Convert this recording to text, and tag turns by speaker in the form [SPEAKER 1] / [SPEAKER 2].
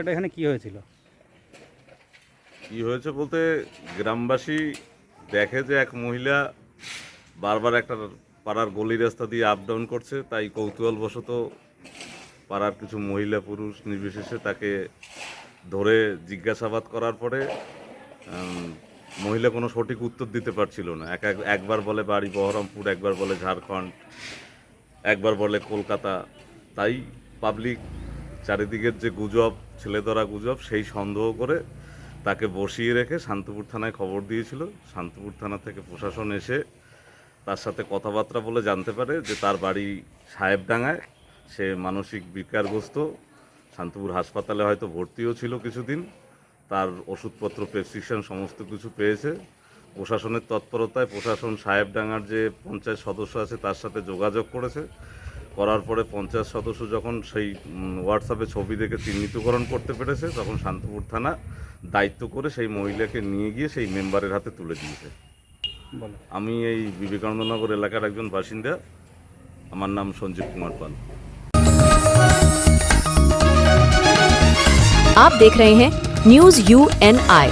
[SPEAKER 1] এটা এখানে কি হয়েছিল?
[SPEAKER 2] কি হয়েছে বলতে গ্রামবাসী দেখে যে এক মহিলা বারবার একটা পাড়ার গলি রাস্তা দিয়ে আপ ডাউন করছে, তাই কৌতূহলবশত পাড়ার কিছু মহিলা পুরুষ নির্বিশেষে তাকে ধরে জিজ্ঞাসাবাদ করার পরে মহিলা কোনো সঠিক উত্তর দিতে পারছিল না। এক এক- একবার বলে বাড়ি বহরমপুর, একবার বলে ঝাড়খণ্ড, একবার বলে কলকাতা, তাই পাবলিক চারিদিকের যে গুজব, ছেলে ধরা গুজব, সেই সন্দেহ করে তাকে বসিয়ে রেখে শান্তিপুর থানায় খবর দিয়েছিল। শান্তিপুর থানা থেকে প্রশাসন এসে তার সাথে কথাবার্তা বলে জানতে পারে যে তার বাড়ি সাহেবডাঙ্গায়। সে মানসিক বিকারগ্রস্ত। শান্তিপুর হাসপাতালে হয়তো ভর্তিও ছিল কিছুদিন। তার ওষুধপত্র, প্রেসক্রিপশন, সমস্ত কিছু পেয়েছে। প্রশাসনের তৎপরতায় প্রশাসন সাহেবডাঙ্গার যে পঞ্চায়েত সদস্য আছে তার সাথে যোগাযোগ করেছে। করার পরে পঞ্চায়েত সদস্য যখন সেই উম, হোয়াটসঅ্যাপে ছবি দেখে চিহ্নিতকরণ করতে পেরেছে তখন শান্তিপুর থানা দায়িত্ব করে সেই মহিলাকে নিয়ে গিয়ে সেই মেম্বারের হাতে তুলে দিয়েছে
[SPEAKER 1] বলো
[SPEAKER 2] আমি এই বিবেকানন্দনগর এলাকার একজন বাসিন্দা আমার নাম সঞ্জীব কুমার পাল
[SPEAKER 3] आप देख रहे हैं न्यूज यू एन आई